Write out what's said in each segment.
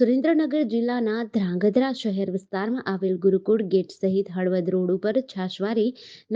સુરેન્દ્રનગર જિલ્લાના ધ્રાંગધ્રા શહેર વિસ્તારમાં આવેલ ગુરુકુળ ગેટ સહિત હળવદ રોડ ઉપર છાશવારી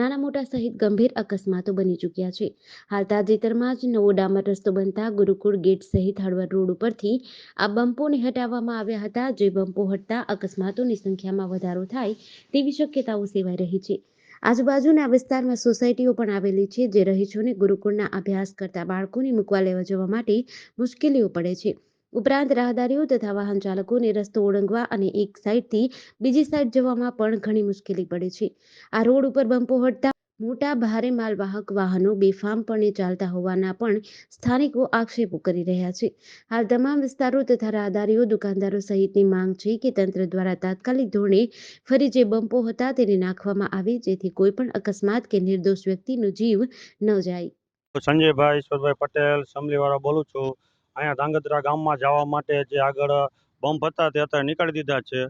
નાના મોટા સહિત ગંભીર અકસ્માતો બની ચૂક્યા છે. હાલ તાજેતરમાં જ નવો ડામર રસ્તો બનતા ગુરુકુળ ગેટ સહિત હળવદ રોડ ઉપરથી આ બમ્પોને હટાવવામાં આવ્યા હતા. જે બમ્પો હટતા અકસ્માતોની સંખ્યામાં વધારો થાય તેવી શક્યતાઓ સેવાઈ રહી છે. આજુબાજુના વિસ્તારમાં સોસાયટીઓ પણ આવેલી છે, જે રહીશોને ગુરુકુળના અભ્યાસ કરતા બાળકોને મૂકવા લેવા જવા માટે મુશ્કેલીઓ પડે છે. ઉપરાંત રાહદારીઓ તથા વાહન ચાલકોને રસ્તો ઓળંગવા અને એક સાઈડથી બીજી સાઈડ જવામાં પણ ઘણી મુશ્કેલી પડે છે. આ રોડ ઉપર બમ્પો હટતા મોટા ભારે માલવાહક વાહનો બેફામપણે ચાલતા હોવાના પણ સ્થાનિકો આક્ષેપો કરી રહ્યા છે. હાલ તમામ વિસ્તારો તથા રાહદારીઓ દુકાનદારો સહિતની માંગ છે કે તંત્ર દ્વારા તાત્કાલિક ધોરણે ફરી જે બમ્પો હતા તેને નાખવામાં આવે જેથી કોઈ પણ અકસ્માત કે નિર્દોષ વ્યક્તિનો જીવ ન જાય. સંજયભાઈ, ઈશ્વરભાઈ પટેલ, સમલીવાળા બોલું છું. અહીંયા ધાંગધ્રા ગામમાં જવા માટે જે આગળ બમ્પ હતા તે અત્યારે નીકાળી દીધા છે.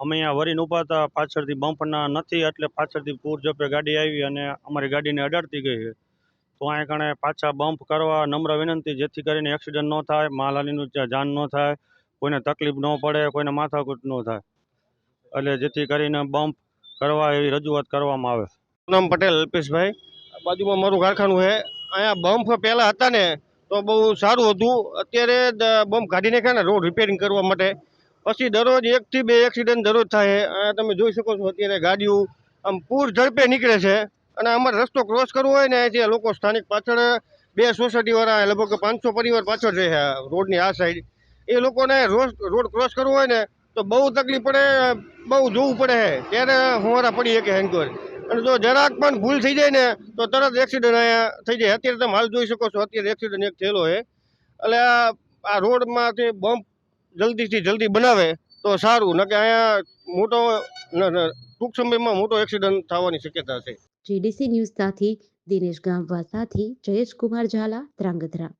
અમે અહીંયા વરીને ઊભા હતા, પાછળથી બમ્પના નથી એટલે પાછળથી પૂર ઝડપે ગાડી આવી અને અમારી ગાડીને અડાડતી ગઈ છે. તો અહીંયા કણે પાછા બમ્પ કરવા નમ્ર વિનંતી જેથી કરીને એક્સિડન્ટ ન થાય માલાનીનું જાન ન થાય, કોઈને તકલીફ ન પડે, કોઈને માથાકૂટ ન થાય. એટલે જેથી કરીને બમ્પ કરવા એવી રજૂઆત કરવામાં આવે. નામ પટેલ અલ્પેશભાઈ. બાજુમાં મારું કારખાનું છે. અહીંયા બમ્પ પહેલાં હતા ને તો બહુ સારું હતું. અત્યારે બમ્પ કાઢી નાખ્યા ને રોડ રિપેરિંગ કરવા માટે. પછી દરરોજ એકથી બે એક્સિડન્ટ દરરોજ થાય. તમે જોઈ શકો છો અત્યારે ગાડીઓ આમ પૂર ઝડપે નીકળે છે. અને અમારે રસ્તો ક્રોસ કરવો હોય ને અહીંથી લોકો સ્થાનિક પાછળ બે સોસાયટીવાળા લગભગ પાંચસો પરિવાર પાછળ છે રોડની આ સાઈડ એ લોકોને રોડ રોડ ક્રોસ કરવો હોય ને તો બહુ તકલીફ પડે, બહુ જોવું પડે. છે ત્યારે હોવારા પડી શકે હેન્કર અને જો જરાક પણ ભૂલ થઈ જાય ને, તો તરત એક્સિડન્ટ અહીંયા થઈ જાય. અત્યારે તમે હાલ જોઈ શકો છો, અત્યારે એક્સિડન્ટ એક થયેલો છે. એટલે આ આ રોડમાંથી બમ્પ જલ્દીથી જલ્દી બનાવે તો સારું. નકે અહીંયા મોટો, ન- ન- ટૂંક સમયમાં મોટો એક્સિડન્ટ થવાની શક્યતા છે. જીડીસી ન્યૂઝ સાથે દિનેશ ગામવા સાથે જયેશ કુમાર ઝાલા, ધ્રાંગધ્રા.